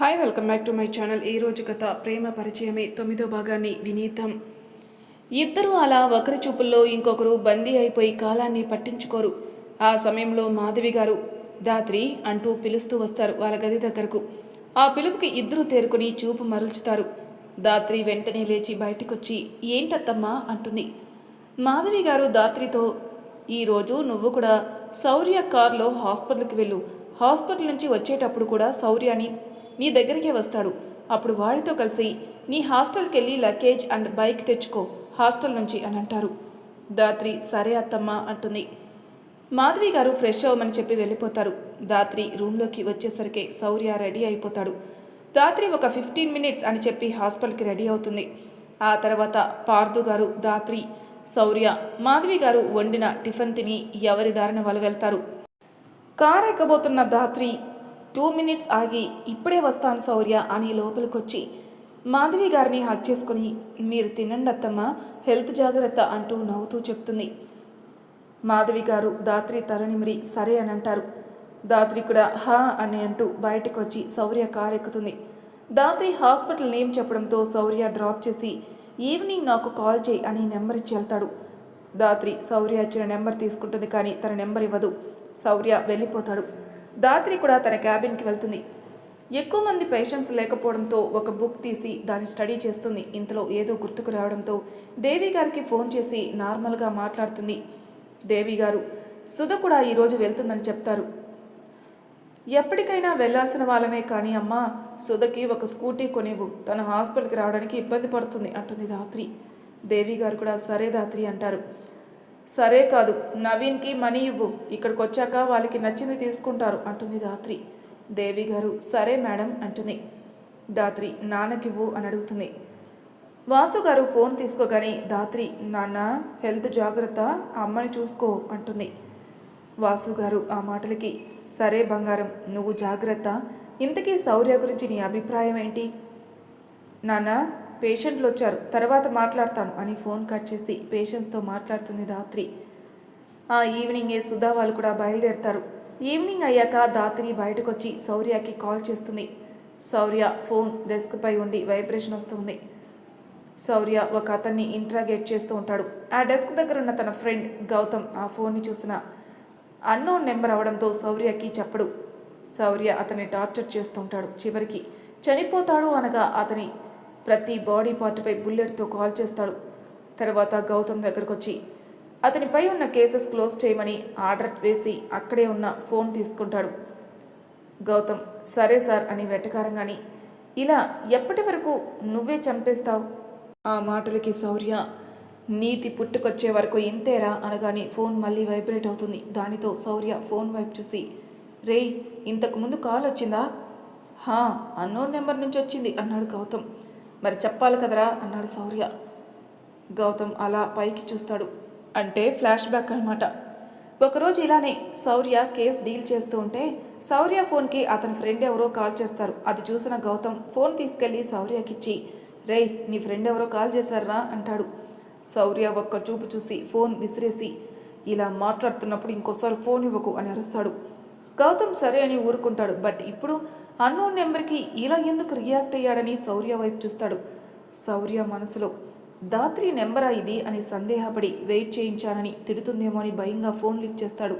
Hi welcome back to my channel ఈ రోజు కథ ప్రేమ పరిచయమే. తొమ్మిదో భాగాన్ని వినీతం ఇద్దరూ అలా ఒకరి చూపుల్లో ఇంకొకరు బందీ అయిపోయి కాలాన్ని పట్టించుకోరు. ఆ సమయంలో మాధవి గారు దాత్రి అంటూ పిలుస్తూ వస్తారు వాళ్ళ గది దగ్గరకు. ఆ పిలుపుకి ఇద్దరు తేరుకుని చూపు మరల్చుతారు. దాత్రి వెంటనే లేచి బయటకొచ్చి ఏంటత్తమ్మా అంటుంది. మాధవి గారు దాత్రితో ఈరోజు నువ్వు కూడా శౌర్య కార్లో హాస్పిటల్కి వెళ్ళు. హాస్పిటల్ నుంచి వచ్చేటప్పుడు కూడా శౌర్యాని నీ దగ్గరికే వస్తాడు. అప్పుడు వాడితో కలిసి నీ హాస్టల్కి వెళ్ళి లగేజ్ అండ్ బైక్ తెచ్చుకో హాస్టల్ నుంచి అని అంటారు. దాత్రి సరే అత్తమ్మ అంటుంది. మాధవి గారు ఫ్రెష్ అవ్వమని చెప్పి వెళ్ళిపోతారు. దాత్రి రూమ్లోకి వచ్చేసరికి శౌర్య రెడీ అయిపోతాడు. దాత్రి ఒక ఫిఫ్టీన్ మినిట్స్ అని చెప్పి హాస్పిటల్కి రెడీ అవుతుంది. ఆ తర్వాత పార్థు గారు దాత్రి శౌర్య మాధవి గారు వండిన టిఫిన్ తిని ఎవరి దారిన వాళ్ళు వెళ్తారు. కార్ ఎక్కబోతున్న దాత్రి టూ మినిట్స్ ఆగి ఇప్పుడే వస్తాను శౌర్య అని లోపలికొచ్చి మాధవి గారిని హక్ చేసుకుని మీరు తినండి అత్తమ్మ హెల్త్ జాగ్రత్త అంటూ నవ్వుతూ చెప్తుంది. మాధవి గారు దాత్రి తలనిమిరి సరే అని అంటారు. దాత్రి కూడా హా అని అంటూ బయటకు వచ్చి శౌర్య కార్ ఎక్కుతుంది దాత్రి హాస్పిటల్ నేమ్ చెప్పడంతో శౌర్య డ్రాప్ చేసి ఈవినింగ్ నాకు కాల్ చేయి అని నెంబర్ ఇచ్చి వెళ్తాడు. దాత్రి శౌర్య ఇచ్చిన నెంబర్ తీసుకుంటుంది కానీ తన నెంబర్ ఇవ్వదు. శౌర్య వెళ్ళిపోతాడు. దాత్రి కూడా తన క్యాబిన్కి వెళ్తుంది. ఎక్కువ మంది పేషెంట్స్ లేకపోవడంతో ఒక బుక్ తీసి దాన్ని స్టడీ చేస్తుంది. ఇంతలో ఏదో గుర్తుకు రావడంతో దేవి గారికి ఫోన్ చేసి నార్మల్గా మాట్లాడుతుంది. దేవి గారు సుధ కూడా ఈరోజు వెళ్తుందని చెప్తారు. ఎప్పటికైనా వెళ్ళాల్సిన వాళ్ళమే కానీ అమ్మా సుధకి ఒక స్కూటీ కొనివ్వు. తన హాస్పిటల్కి రావడానికి ఇబ్బంది పడుతుంది అంటుంది దాత్రి. దేవి గారు కూడా సరే దాత్రి అంటారు. సరే కాదు నవీన్కి మనీ ఇవ్వు. ఇక్కడికి వచ్చాక వాళ్ళకి నచ్చింది తీసుకుంటారు అంటుంది ధాత్రి. దేవి గారు సరే మేడం అంటుంది. దాత్రి నాన్నకివ్వు అని అడుగుతుంది. వాసు గారు ఫోన్ తీసుకోగానే దాత్రి నాన్న హెల్త్ జాగ్రత్త అమ్మని చూసుకో అంటుంది. వాసు గారు ఆ మాటలకి సరే బంగారం నువ్వు జాగ్రత్త. ఇంతకీ శౌర్య గురించి నీ అభిప్రాయం ఏంటి? నాన్న పేషెంట్లు వచ్చారు తర్వాత మాట్లాడతాను అని ఫోన్ కట్ చేసి పేషెంట్స్తో మాట్లాడుతుంది ధాత్రి. ఆ ఈవినింగే సుధా వాళ్ళు కూడా బయలుదేరుతారు. ఈవినింగ్ అయ్యాక దాత్రి బయటకు వచ్చి శౌర్యకి కాల్ చేస్తుంది. శౌర్య ఫోన్ డెస్క్పై ఉండి వైబ్రేషన్ వస్తుంది. శౌర్య ఒక అతన్ని ఇంట్రాగేట్ చేస్తూ ఉంటాడు. ఆ డెస్క్ దగ్గర ఉన్న తన ఫ్రెండ్ గౌతమ్ ఆ ఫోన్ని చూసిన అన్నోన్ నెంబర్ అవడంతో శౌర్యకి చెప్పడు. శౌర్య అతన్ని టార్చర్ చేస్తూ ఉంటాడు చివరికి. చనిపోతాడు అనగా అతని ప్రతి బాడీ పార్ట్పై బుల్లెట్తో కాల్ చేస్తాడు. తర్వాత గౌతమ్ దగ్గరకు వచ్చి అతనిపై ఉన్న కేసెస్ క్లోజ్ చేయమని ఆర్డర్ వేసి అక్కడే ఉన్న ఫోన్ తీసుకుంటాడు. గౌతమ్ సరే సార్ అని వెటకారంగాని ఇలా ఎప్పటి వరకు నువ్వే చంపేస్తావు? ఆ మాటలకి శౌర్య నీతి పుట్టుకొచ్చే వరకు ఇంతేరా అనగానే ఫోన్ మళ్ళీ వైబ్రేట్ అవుతుంది. దానితో శౌర్య ఫోన్ వైపు చూసి రేయ్ ఇంతకుముందు కాల్ వచ్చిందా? హా అన్నోన్ నెంబర్ నుంచి వచ్చింది అన్నాడు గౌతమ్. మరి చెప్పాలి కదరా అన్నాడు శౌర్య. గౌతమ్ అలా పైకి చూస్తాడు. అంటే ఫ్లాష్ బ్యాక్ అనమాట ఒకరోజు ఇలానే శౌర్య కేస్ డీల్ చేస్తూ ఉంటే శౌర్య ఫోన్కి అతని ఫ్రెండ్ ఎవరో కాల్ చేస్తారు. అది చూసిన గౌతమ్ ఫోన్ తీసుకెళ్ళి శౌర్యకిచ్చి రేయ్ నీ ఫ్రెండ్ ఎవరో కాల్ చేశారా? అంటాడు. శౌర్య ఒక్క చూపు చూసి ఫోన్ విసిరేసి ఇలా మాట్లాడుతున్నప్పుడు ఇంకోసారి ఫోన్ ఇవ్వకు అని అరుస్తాడు. గౌతమ్ సరే అని ఊరుకుంటాడు. బట్ ఇప్పుడు అన్నోన్ నెంబర్కి ఇలా ఎందుకు రియాక్ట్ అయ్యాడని శౌర్య వైపు చూస్తాడు. శౌర్య మనసులో దాత్రి నెంబరా ఇది? అని సందేహపడి వెయిట్ చేయించానని తిడుతుందేమో అని భయంగా ఫోన్ లిఫ్ట్ చేస్తాడు.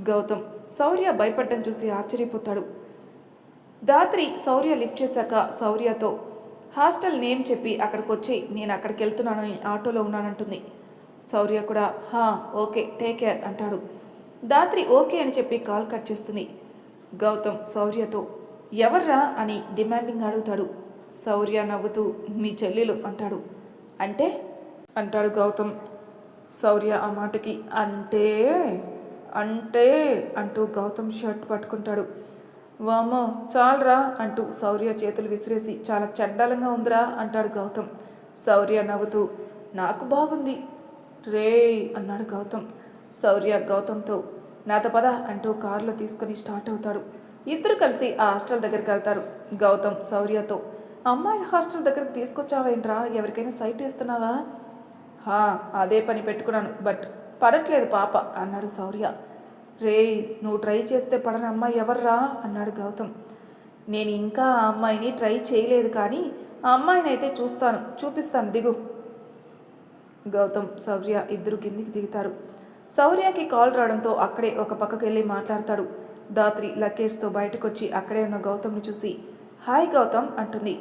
గౌతమ్ శౌర్య భయపడ్డం చూసి ఆశ్చర్యపోతాడు. దాత్రి శౌర్య లిఫ్ట్ చేశాక శౌర్యతో హాస్టల్ నేమ్ చెప్పి అక్కడికి వచ్చి నేను అక్కడికి వెళ్తున్నానని ఆటోలో ఉన్నానంటుంది. శౌర్య కూడా హా ఓకే టేక్ కేర్ అంటాడు. దాత్రి ఓకే అని చెప్పి కాల్ కట్ చేస్తుంది. గౌతమ్ శౌర్యతో ఎవర్రా అని డిమాండింగ్ అడుగుతాడు. శౌర్య నవ్వుతూ మీ చెల్లెలు అంటాడు. అంటే? అంటాడు గౌతమ్. శౌర్య ఆ మాటకి అంటే అంటే అంటూ గౌతమ్ షర్ట్ పట్టుకుంటాడు. వామో చాలరా అంటూ శౌర్య చేతులు విసిరేసి చాలా చండాలంగా ఉందిరా అంటాడు గౌతమ్. శౌర్య నవ్వుతూ నాకు బాగుంది. రే అన్నాడు గౌతమ్. శౌర్య గౌతమ్తో నాతో పద అంటూ కారులో తీసుకుని స్టార్ట్ అవుతాడు. ఇద్దరు కలిసి ఆ హాస్టల్ దగ్గరికి వెళ్తారు. గౌతమ్ శౌర్యతో అమ్మాయిల హాస్టల్ దగ్గరికి తీసుకొచ్చావేంట్రా? ఎవరికైనా సైట్ ఇస్తున్నావా హా అదే పని పెట్టుకున్నాను బట్ పడట్లేదు పాప అన్నాడు శౌర్య. రే నువ్వు ట్రై చేస్తే పడని అమ్మాయి ఎవర్రా? అన్నాడు గౌతమ్. నేను ఇంకా ఆ అమ్మాయిని ట్రై చేయలేదు కానీ ఆ అమ్మాయిని అయితే చూస్తాను చూపిస్తాను దిగు. గౌతమ్ శౌర్య ఇద్దరు కిందికి దిగుతారు. శౌర్యకి కాల్ రావడంతో అక్కడే ఒక పక్కకి వెళ్ళి మాట్లాడతాడు. దాత్రి లగేజ్తో బయటకొచ్చి అక్కడే ఉన్న గౌతమ్ని చూసి హాయ్ గౌతమ్ అంటుంది.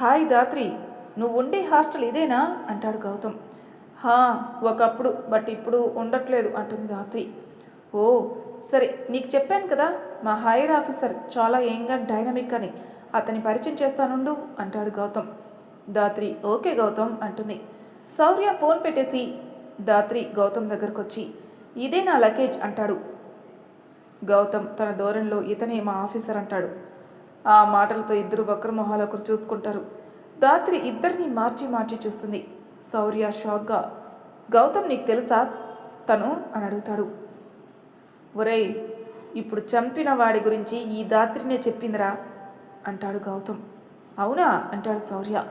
హాయ్ దాత్రి నువ్వు ఉండే హాస్టల్ ఇదేనా? అంటాడు గౌతమ్. హా ఒకప్పుడు బట్ ఇప్పుడు ఉండట్లేదు అంటుంది దాత్రి ఓ సరే నీకు చెప్పాను కదా మా హైయర్ ఆఫీసర్ చాలా ఏంగా డైనమిక్ అని అతని పరిచయం చేస్తానుండు అంటాడు గౌతమ్. దాత్రి ఓకే గౌతమ్ అంటుంది. శౌర్య ఫోన్ పెట్టేసి దాత్రి గౌతమ్ దగ్గరకు వచ్చి ఇదే నా లగేజ్ అంటాడు. గౌతమ్ తన ధోరణిలో ఇతనే మా ఆఫీసర్ అంటాడు. ఆ మాటలతో ఇద్దరు వక్రమొహాలు ఒకరు చూసుకుంటారు. దాత్రి ఇద్దరిని మార్చి మార్చి చూస్తుంది. శౌర్య షాక్గా గౌతమ్ నీకు తెలుసా? తను అని అడుగుతాడు. ఒరేయ్ ఇప్పుడు చంపిన వాడి గురించి ఈ దాత్రినే చెప్పిందిరా అంటాడు గౌతమ్. అవునా? అంటాడు శౌర్య.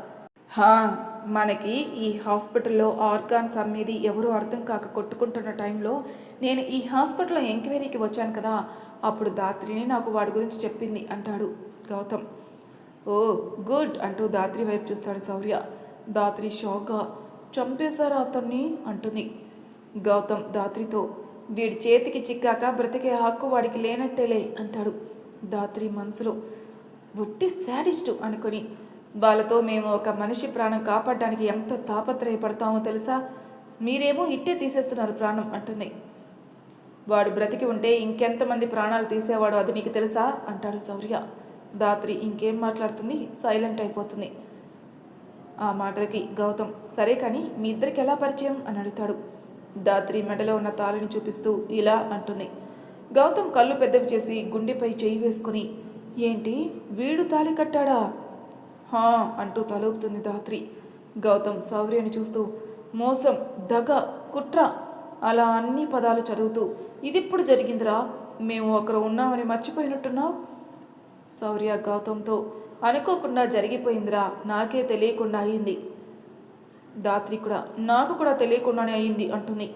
హా మనకి ఈ హాస్పిటల్లో ఆర్గాన్స్ అమ్మేది ఎవరు అర్థం కాక కొట్టుకుంటున్న టైంలో నేను ఈ హాస్పిటల్లో ఎంక్వైరీకి వచ్చాను కదా అప్పుడు దాత్రిని నాకు వాడి గురించి చెప్పింది అంటాడు గౌతమ్. ఓ గుడ్ అంటూ దాత్రి వైపు చూస్తాడు శౌర్య. దాత్రి షాక్గా చంపేశారా అతన్ని? అంటుంది గౌతమ్ దాత్రితో. వీడి చేతికి చిక్కాక బ్రతికే హక్కు వాడికి లేనట్టేలే అంటాడు దాత్రి మనసులో. ఒట్టి శాడిస్టు అనుకొని వాళ్ళతో మేము ఒక మనిషి ప్రాణం కాపాడడానికి ఎంత తాపత్రయపడతామో తెలుసా? మీరేమో ఇట్టే తీసేస్తున్నారు ప్రాణం అంటుంది. వాడు బ్రతికి ఉంటే ఇంకెంతమంది ప్రాణాలు తీసేవాడో అది నీకు తెలుసా? అంటాడు శౌర్య. దాత్రి ఇంకేం మాట్లాడుతుంది? సైలెంట్ అయిపోతుంది. ఆ మాటలకి గౌతమ్ సరే కానీ మీ ఇద్దరికి ఎలా పరిచయం? అని అడుగుతాడు. దాత్రి మెడలో ఉన్న తాళిని చూపిస్తూ ఇలా అంటుంది. గౌతమ్ కళ్ళు పెద్దవి చేసి గుండెపై చేయి వేసుకుని ఏంటి? వీడు తాళి కట్టాడా? హా అంటూ తలూపుతుంది దాత్రి గౌతమ్ సౌర్యని చూస్తూ మోసం దగ కుట్ర అలా అన్ని పదాలు చదువుతూ ఇదిప్పుడు జరిగిందిరా మేము ఒకరు ఉన్నామని మర్చిపోయినట్టున్నావు? సౌర్య గౌతమ్తో అనుకోకుండా జరిగిపోయిందిరా నాకే తెలియకుండా అయింది. దాత్రి కూడా నాకు కూడా తెలియకుండానే అయింది అంటుంది.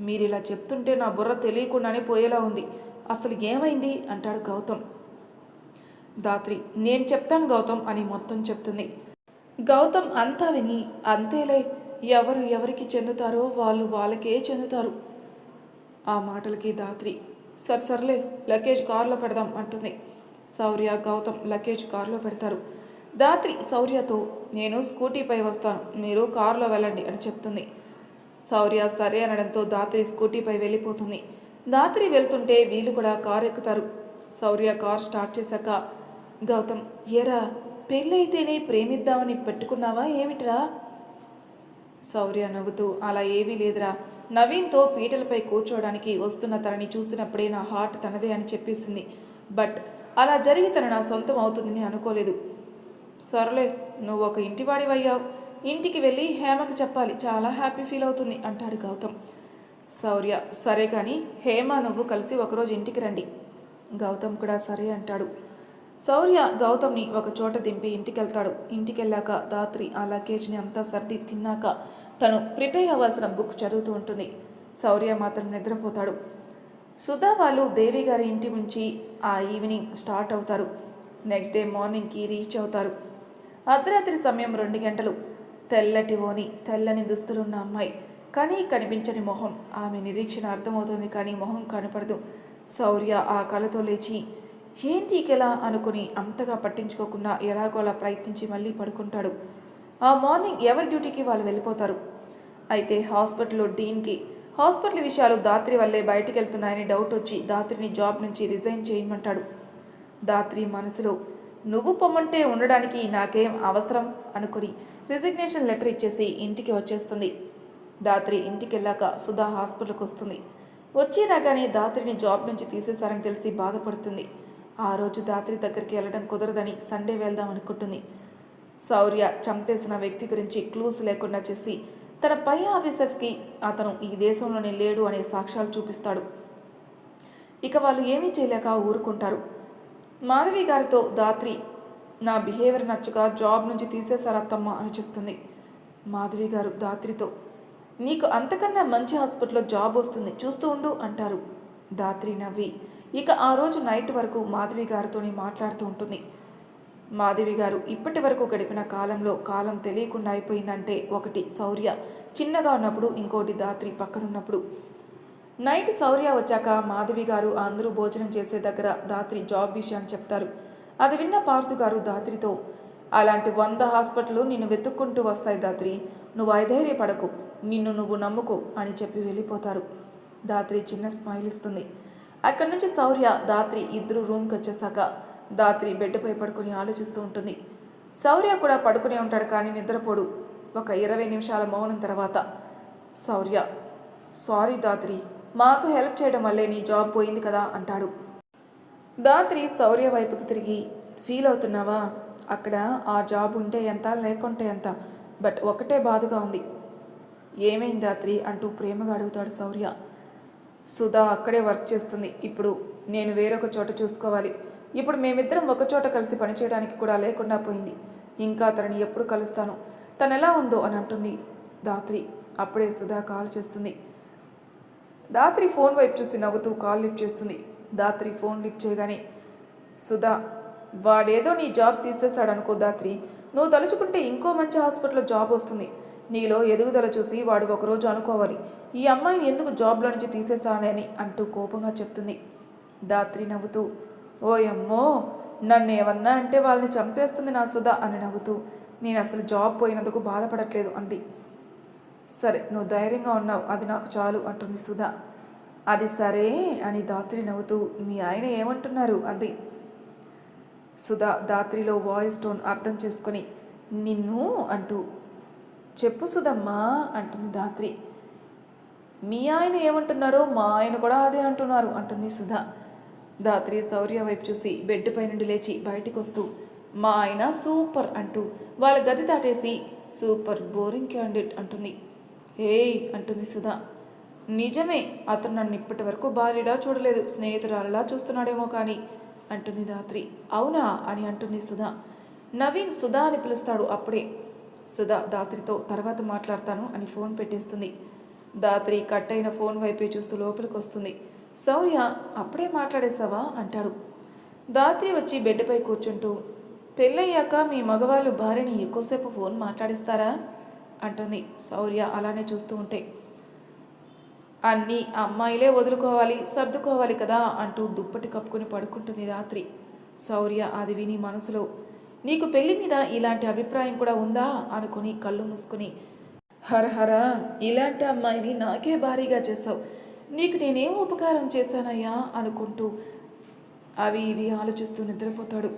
మీరు ఇలా చెప్తుంటే నా బుర్ర తెలియకుండానే పోయేలా ఉంది. అసలు ఏమైంది? అంటాడు గౌతమ్. దాత్రి నేను చెప్తాను గౌతమ్ అని మొత్తం చెప్తుంది. గౌతమ్ అంతా విని అంతేలే ఎవరు ఎవరికి చెందుతారో వాళ్ళు వాళ్ళకే చెందుతారు ఆ మాటలకి దాత్రి సర్ సర్లే లగేజ్ కారులో పెడదాం అంటుంది. శౌర్య గౌతమ్ లగేజ్ కారులో పెడతారు. దాత్రి శౌర్యతో నేను స్కూటీపై వస్తాను మీరు కారులో వెళ్ళండి అని చెప్తుంది. శౌర్య సరే అనడంతో దాత్రి స్కూటీపై వెళ్ళిపోతుంది. దాత్రి వెళ్తుంటే వీళ్ళు కూడా కారు ఎక్కుతారు శౌర్య కార్ స్టార్ట్ చేశాక గౌతమ్ ఎరా పెళ్ళైతేనే ప్రేమిద్దామని పెట్టుకున్నావా? ఏమిట్రా? శౌర్య నవ్వుతూ అలా ఏమీ లేదురా. నవీన్తో పీటలపై కూర్చోవడానికి వస్తున్న తనని చూసినప్పుడే నా హార్ట్ తనదే అని చెప్పేసింది. బట్ అలా జరిగి తన నా సొంతం అవుతుందని అనుకోలేదు. సర్లే నువ్వు ఒక ఇంటివాడివయ్యావు. ఇంటికి వెళ్ళి హేమకి చెప్పాలి. చాలా హ్యాపీ ఫీల్ అవుతుంది అంటాడు గౌతమ్. శౌర్య సరే కానీ హేమ నువ్వు కలిసి ఒకరోజు ఇంటికి రండి. గౌతమ్ కూడా సరే అంటాడు. శౌర్య గౌతమ్ని ఒక చోట దింపి ఇంటికెళ్తాడు. ఇంటికెళ్ళాక ఇంటికి దాత్రి ఆ లగేజ్ని అంతా సర్ది తిన్నాక తను ప్రిపేర్ అవ్వాల్సిన బుక్ చదువుతూ ఉంటుంది. శౌర్య మాత్రం నిద్రపోతాడు. సుధా వాళ్ళు దేవి గారి ఇంటి నుంచి ఆ ఈవినింగ్ స్టార్ట్ అవుతారు. నెక్స్ట్ డే మార్నింగ్కి రీచ్ అవుతారు. అర్ధరాత్రి సమయం రెండు గంటలు. తెల్లటి ఓని తెల్లని దుస్తులున్న అమ్మాయి. కానీ కనిపించని మొహం. ఆమె నిరీక్షణ అర్థమవుతుంది కానీ మొహం కనపడదు. శౌర్య ఆ కళతో లేచి ఏంటి ఇకెలా అనుకుని అంతగా పట్టించుకోకుండా ఎలాగోలా ప్రయత్నించి మళ్ళీ పడుకుంటాడు. ఆ మార్నింగ్ ఎవరి డ్యూటీకి వాళ్ళు వెళ్ళిపోతారు? అయితే హాస్పిటల్లో డీన్కి హాస్పిటల్ విషయాలు దాత్రి వల్లే బయటికి వెళ్తున్నాయని డౌట్ వచ్చి దాత్రిని జాబ్ నుంచి రిజైన్ చేయమంటాడు. దాత్రి మనసులో నువ్వు పొమ్మంటే ఉండడానికి నాకేం అవసరం? అనుకుని రిజిగ్నేషన్ లెటర్ ఇచ్చేసి ఇంటికి వచ్చేస్తుంది. దాత్రి ఇంటికి వెళ్ళాక సుధా హాస్పిటల్కి వస్తుంది వచ్చి రాగానే దాత్రిని జాబ్ నుంచి తీసేశారని తెలిసి బాధపడుతుంది. ఆ రోజు దాత్రి దగ్గరికి వెళ్ళడం కుదరదని సండే వెళ్దాం అనుకుంటుంది శౌర్య చంపేసిన వ్యక్తి గురించి క్లూస్ లేకుండా చేసి తన పై ఆఫీసర్స్కి అతను ఈ దేశంలోనే లేడు అనే సాక్ష్యాలు చూపిస్తాడు. ఇక వాళ్ళు ఏమీ చేయలేక ఊరుకుంటారు. మాధవి గారితో దాత్రి నా బిహేవియర్ నచ్చక జాబ్ నుంచి తీసేశారత్తమ్మ అని చెప్తుంది. మాధవి గారు దాత్రితో నీకు అంతకన్నా మంచి హాస్పిటల్లో జాబ్ వస్తుంది చూస్తూ ఉండు అంటారు. దాత్రి నవ్వి ఇక ఆ రోజు నైట్ వరకు మాధవి గారితోనే మాట్లాడుతూ ఉంటుంది. మాధవి గారు ఇప్పటి వరకు గడిపిన కాలంలో కాలం తెలియకుండా అయిపోయిందంటే ఒకటి శౌర్య. చిన్నగా ఉన్నప్పుడు ఇంకోటి దాత్రి పక్కనున్నప్పుడు. నైట్ శౌర్య వచ్చాక మాధవి గారు అందరూ భోజనం చేసే దగ్గర దాత్రి జాబ్ విషయాన్ని చెప్తారు. అది విన్న పార్థు గారు దాత్రితో అలాంటి వంద హాస్పిటల్ నిన్ను వెతుక్కుంటూ వస్తాయి దాత్రి. నువ్వు ఐధైర్య పడకు నిన్ను నువ్వు నమ్ముకో అని చెప్పి వెళ్ళిపోతారు. దాత్రి చిన్న స్మైల్ ఇస్తుంది అక్కడి నుంచి శౌర్య దాత్రి ఇద్దరు రూమ్కి వచ్చేసాక దాత్రి బెడ్పై పడుకుని ఆలోచిస్తూ ఉంటుంది. శౌర్య కూడా పడుకునే ఉంటాడు కానీ నిద్రపోడు. ఒక ఇరవై నిమిషాల మౌనం తర్వాత శౌర్య సారీ దాత్రి మాకు హెల్ప్ చేయడం వల్లే నీ జాబ్ పోయింది కదా అంటాడు. దాత్రి శౌర్య వైపుకి తిరిగి ఫీల్ అవుతున్నావా? అక్కడ ఆ జాబ్ ఉంటే ఎంత లేకుంటే ఎంత? బట్ ఒకటే బాధగా ఉంది. ఏమైంది దాత్రి? అంటూ ప్రేమగా అడుగుతాడు శౌర్య సుధా అక్కడే వర్క్ చేస్తుంది. ఇప్పుడు నేను వేరొక చోట చూసుకోవాలి. ఇప్పుడు మేమిద్దరం ఒక చోట కలిసి పనిచేయడానికి కూడా లేకుండా పోయింది. ఇంకా తనని ఎప్పుడు కలుస్తాను? తను ఎలా ఉందో అని అంటుంది దాత్రి అప్పుడే సుధా కాల్ చేస్తుంది. దాత్రి ఫోన్ వైపు చూసి నవ్వుతూ కాల్ లిఫ్ట్ చేస్తుంది. దాత్రి ఫోన్ లిఫ్ట్ చేయగానే సుధా వాడేదో నీ జాబ్ తీసేశాడనుకో దాత్రి నువ్వు తలుచుకుంటే ఇంకో మంచి హాస్పిటల్లో జాబ్ వస్తుంది. నీలో ఎదుగుదల చూసి వాడు ఒకరోజు అనుకోవాలి ఈ అమ్మాయిని ఎందుకు జాబ్లో నుంచి తీసేశానని అంటూ కోపంగా చెప్తుంది. దాత్రి నవ్వుతూ ఓయమ్మో నన్ను ఏమన్నా అంటే వాళ్ళని చంపేస్తుంది నా సుధా అని నవ్వుతూ నేను అసలు జాబ్ పోయినందుకు బాధపడట్లేదు అంది. సరే నువ్వు ధైర్యంగా ఉన్నావు అది నాకు చాలు అంటుంది సుధా. అది సరే అని దాత్రి నవ్వుతూ మీ ఆయన ఏమంటున్నారు అంది. సుధా దాత్రిలో వాయిస్ టోన్ అర్థం చేసుకొని నిన్ను అంటూ చెప్పు సుధమ్మా అంటుంది దాత్రి మీ ఆయన ఏమంటున్నారో మా ఆయన కూడా అదే అంటున్నారు అంటుంది సుధా. దాత్రి శౌర్య వైపు చూసి బెడ్ పై నుండి లేచి బయటికి వస్తూ మా ఆయన సూపర్ అంటూ వాళ్ళ గది దాటేసి సూపర్ బోరింగ్ క్యాండిడేట్ అంటుంది. ఏయ్ అంటుంది సుధా. నిజమే అతను నన్ను ఇప్పటి వరకు భార్యడా చూడలేదు స్నేహితురాలలా చూస్తున్నాడేమో కానీ అంటుంది దాత్రి అవునా అని అంటుంది సుధా. నవీన్ సుధా అని పిలుస్తాడు అప్పుడే. సుధా దాత్రితో తర్వాత మాట్లాడతాను అని ఫోన్ పెట్టేస్తుంది. దాత్రి కట్ అయిన ఫోన్ వైపే చూస్తూ లోపలికి వస్తుంది శౌర్య అప్పుడే మాట్లాడేశావా? అంటాడు. దాత్రి వచ్చి బెడ్పై కూర్చుంటూ పెళ్ళయ్యాక మీ మగవాళ్ళు భార్యని ఎక్కువసేపు ఫోన్ మాట్లాడిస్తారా? అంటుంది శౌర్య అలానే చూస్తూ ఉంటే. అన్నీ అమ్మాయిలే వదులుకోవాలి సర్దుకోవాలి కదా అంటూ దుప్పటి కప్పుకుని పడుకుంటుంది రాత్రి శౌర్య అది విని మనసులో నీకు పెళ్ళి మీద ఇలాంటి అభిప్రాయం కూడా ఉందా? అనుకుని కళ్ళు మూసుకుని హరహర ఇలాంటి అమ్మాయిని నాకే భారీగా చేసావు నీకు నేనేం ఉపకారం చేశానయ్యా? అనుకుంటూ అవి ఇవి ఆలోచిస్తూ నిద్రపోతాడు.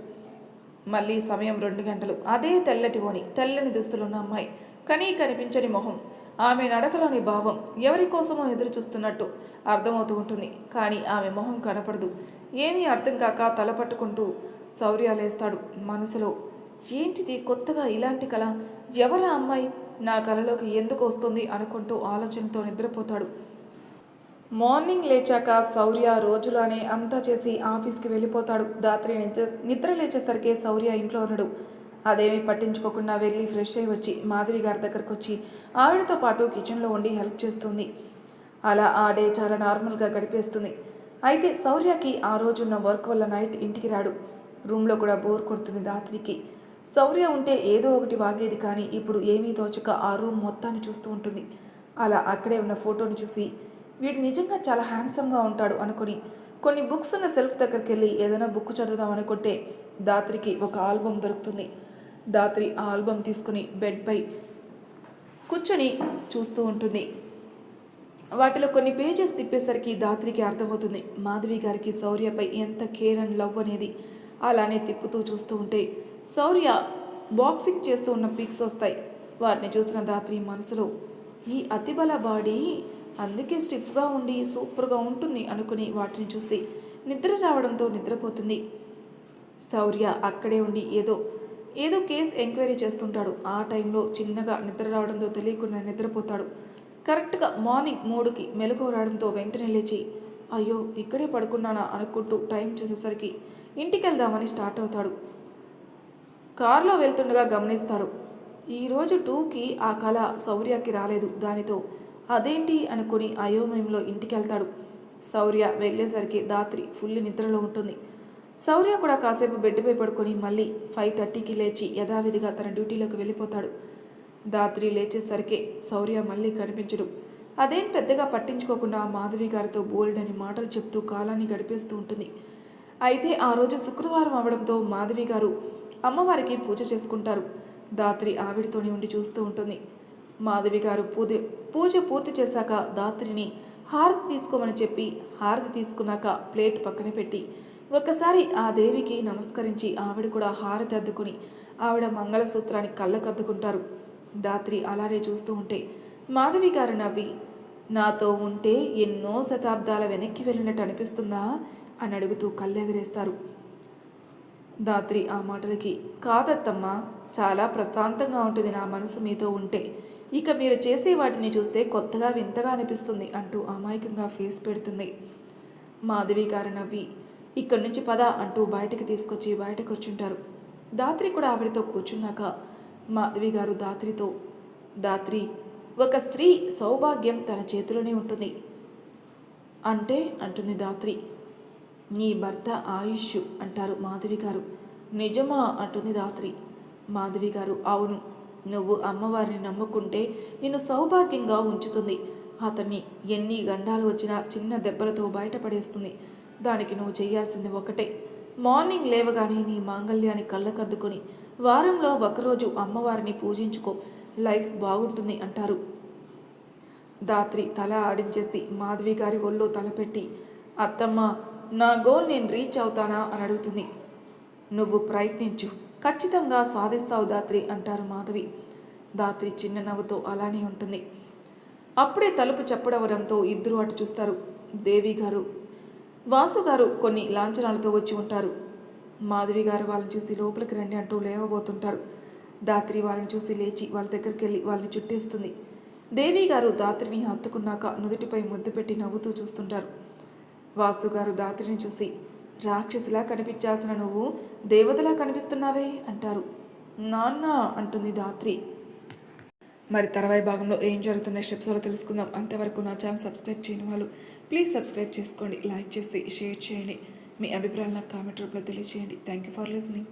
మళ్ళీ సమయం రెండు గంటలు. అదే తెల్లటి ఓని తెల్లని దుస్తులున్న అమ్మాయి. కనీ కనిపించని మొహం. ఆమె నడకలోని భావం ఎవరి కోసమో ఎదురు చూస్తున్నట్టు అర్థమవుతూ ఉంటుంది. కానీ ఆమె మొహం కనపడదు. ఏమీ అర్థం కాక తల పట్టుకుంటూ శౌర్య లేస్తాడు మనసులో. ఏంటిది కొత్తగా ఇలాంటి కళ ఎవరా అమ్మాయి? నా కళలోకి ఎందుకు వస్తుంది అనుకుంటూ ఆలోచనతో నిద్రపోతాడు. మార్నింగ్ లేచాక శౌర్య రోజులోనే అంతా చేసి ఆఫీస్కి వెళ్ళిపోతాడు. దాత్రి నిద్ర నిద్ర లేచేసరికి శౌర్య ఇంట్లో ఉన్నాడు అదేమి పట్టించుకోకుండా వెళ్ళి ఫ్రెష్ అయి వచ్చి మాధవి గారి దగ్గరకు వచ్చి ఆవిడతో పాటు కిచెన్లో ఉండి హెల్ప్ చేస్తుంది. అలా ఆ డే చాలా నార్మల్గా గడిపేస్తుంది. అయితే శౌర్యకి ఆ రోజున్న వర్క్ వల్ల నైట్ ఇంటికి రాడు. రూమ్లో కూడా బోర్ కొడుతుంది దాత్రికి శౌర్య ఉంటే ఏదో ఒకటి వాగేది కానీ ఇప్పుడు ఏమీ తోచక ఆ రూమ్ మొత్తాన్ని చూస్తూ ఉంటుంది. అలా అక్కడే ఉన్న ఫోటోని చూసి వీడు నిజంగా చాలా హ్యాండ్సమ్గా ఉంటాడు అనుకుని కొన్ని బుక్స్ ఉన్న సెల్ఫ్ దగ్గరికి వెళ్ళి ఏదైనా బుక్ చదువుదాం అనుకుంటే దాత్రికి ఒక ఆల్బమ్ దొరుకుతుంది. దాత్రి ఆ ఆల్బమ్ తీసుకుని బెడ్పై కూర్చొని చూస్తూ ఉంటుంది. వాటిలో కొన్ని పేజెస్ తిప్పేసరికి దాత్రికి అర్థమవుతుంది. మాధవి గారికి శౌర్యపై ఎంత కేర్ అండ్ లవ్ అనేది అలానే తిప్పుతూ చూస్తూ ఉంటే శౌర్య బాక్సింగ్ చేస్తూ ఉన్న పిక్స్ వస్తాయి. వాటిని చూసిన దాత్రి మనసులో ఈ అతిబల బాడీ అందుకే స్టిఫ్గా ఉండి సూపర్గా ఉంటుంది అనుకుని వాటిని చూసి నిద్ర రావడంతో నిద్రపోతుంది. శౌర్య అక్కడే ఉండి ఏదో ఏదో కేస్ ఎంక్వైరీ చేస్తుంటాడు. ఆ టైంలో చిన్నగా నిద్ర రావడంతో తెలియకుండా నిద్రపోతాడు. కరెక్ట్గా మార్నింగ్ మూడుకి మెలకువ రావడంతో వెంటనే లేచి అయ్యో ఇక్కడే పడుకున్నానా? అనుకుంటూ టైం చూసేసరికి ఇంటికి వెళ్దామని స్టార్ట్ అవుతాడు. కారులో వెళ్తుండగా గమనిస్తాడు ఈరోజు టూకి ఆ కళ శౌర్యకి రాలేదు. దానితో అదేంటి? అనుకుని అయోమయంలో ఇంటికి వెళ్తాడు శౌర్య వెళ్ళేసరికి దాత్రి ఫుల్ నిద్రలో ఉంటుంది. శౌర్య కూడా కాసేపు బెడ్పై పడుకొని మళ్ళీ ఫైవ్ థర్టీకి లేచి యథావిధిగా తన డ్యూటీలోకి వెళ్ళిపోతాడు. దాత్రి లేచేసరికి శౌర్య మళ్ళీ కనిపించడు. అదేం పెద్దగా పట్టించుకోకుండా మాధవి గారితో బోల్డ్ అని మాటలు చెప్తూ కాలాన్ని గడిపేస్తూ ఉంటుంది. అయితే ఆ రోజు శుక్రవారం అవడంతో మాధవి గారు అమ్మవారికి పూజ చేసుకుంటారు. దాత్రి ఆవిడతోనే ఉండి చూస్తూ ఉంటుంది. మాధవి గారు పూజ పూజ పూర్తి చేశాక దాత్రిని హారతి తీసుకోమని చెప్పి హారతి తీసుకున్నాక ప్లేట్ పక్కన పెట్టి ఒక్కసారి ఆ దేవికి నమస్కరించి ఆవిడ కూడా హారతి అద్దుకుని ఆవిడ మంగళసూత్రాన్ని కళ్ళకద్దుకుంటారు. దాత్రి అలానే చూస్తూ ఉంటే మాధవి గారు నవ్వి నాతో ఉంటే ఎన్నో శతాబ్దాల వెనక్కి వెళ్ళినట్టు అనిపిస్తుందా? అని అడుగుతూ కళ్ళెగరేస్తారు. దాత్రి ఆ మాటలకి కాదత్తమ్మ చాలా ప్రశాంతంగా ఉంటుంది నా మనసు మీతో ఉంటే. ఇక మీరు చేసే వాటిని చూస్తే కొత్తగా వింతగా అనిపిస్తుంది అంటూ అమాయకంగా ఫేస్ పెడుతుంది. మాధవి గారు నవ్వి ఇక్కడి నుంచి పద అంటూ బయటకు తీసుకొచ్చి బయటకు వచ్చుంటారు. దాత్రి కూడా ఆవిడతో కూర్చున్నాక మాధవి గారు దాత్రితో దాత్రి ఒక స్త్రీ సౌభాగ్యం తన చేతిలోనే ఉంటుంది. అంటే? అంటుంది దాత్రి నీ భర్త ఆయుష్ అంటారు మాధవి గారు. నిజమా? అంటుంది దాత్రి మాధవి గారు అవును నువ్వు అమ్మవారిని నమ్ముకుంటే నిన్ను సౌభాగ్యంగా ఉంచుతుంది. అతన్ని ఎన్ని గండాలు వచ్చినా చిన్న దెబ్బలతో బయటపడేస్తుంది. దానికి నువ్వు చేయాల్సింది ఒకటే. మార్నింగ్ లేవగానే నీ మాంగళ్యాన్ని కళ్ళకద్దుకొని వారంలో ఒకరోజు అమ్మవారిని పూజించుకో లైఫ్ బాగుంటుంది అంటారు. దాత్రి తల ఆడించేసి మాధవి గారి ఒళ్ళో తలపెట్టి అత్తమ్మ నా గోల్ నేను రీచ్ అవుతానా? అని అడుగుతుంది. నువ్వు ప్రయత్నించు ఖచ్చితంగా సాధిస్తావు దాత్రి అంటారు మాధవి. దాత్రి చిన్న నవ్వుతో అలానే ఉంటుంది. అప్పుడే తలుపు చెప్పడవడంతో ఇద్దరు అటు చూస్తారు. దేవి గారు వాసు గారు కొన్ని లాంఛనాలతో వచ్చి ఉంటారు. మాధవి గారు వాళ్ళని చూసి లోపలికి రండి అంటూ లేవబోతుంటారు. దాత్రి వాళ్ళని చూసి లేచి వాళ్ళ దగ్గరికి వెళ్ళి వాళ్ళని చుట్టేస్తుంది. దేవి గారు దాత్రిని హత్తుకున్నాక నుదుటిపై ముద్దు పెట్టి నవ్వుతూ చూస్తుంటారు. వాసు గారు దాత్రిని చూసి రాక్షసిలా కనిపించాల్సిన నువ్వు దేవతలా కనిపిస్తున్నావే అంటారు. నాన్న అంటుంది దాత్రి. మరి తర్వాయి భాగంలో ఏం జరుగుతున్న స్టెప్స్లో తెలుసుకుందాం. అంతవరకు నా ఛానల్ సబ్స్క్రైబ్ చేయని వాళ్ళు ప్లీజ్ సబ్స్క్రైబ్ చేసుకోండి లైక్ చేసి షేర్ చేయండి. మీ అభిప్రాయాలు నాకు కామెంట్ రూపంలో తెలియజేయండి థ్యాంక్ యూ ఫర్ లిసనింగ్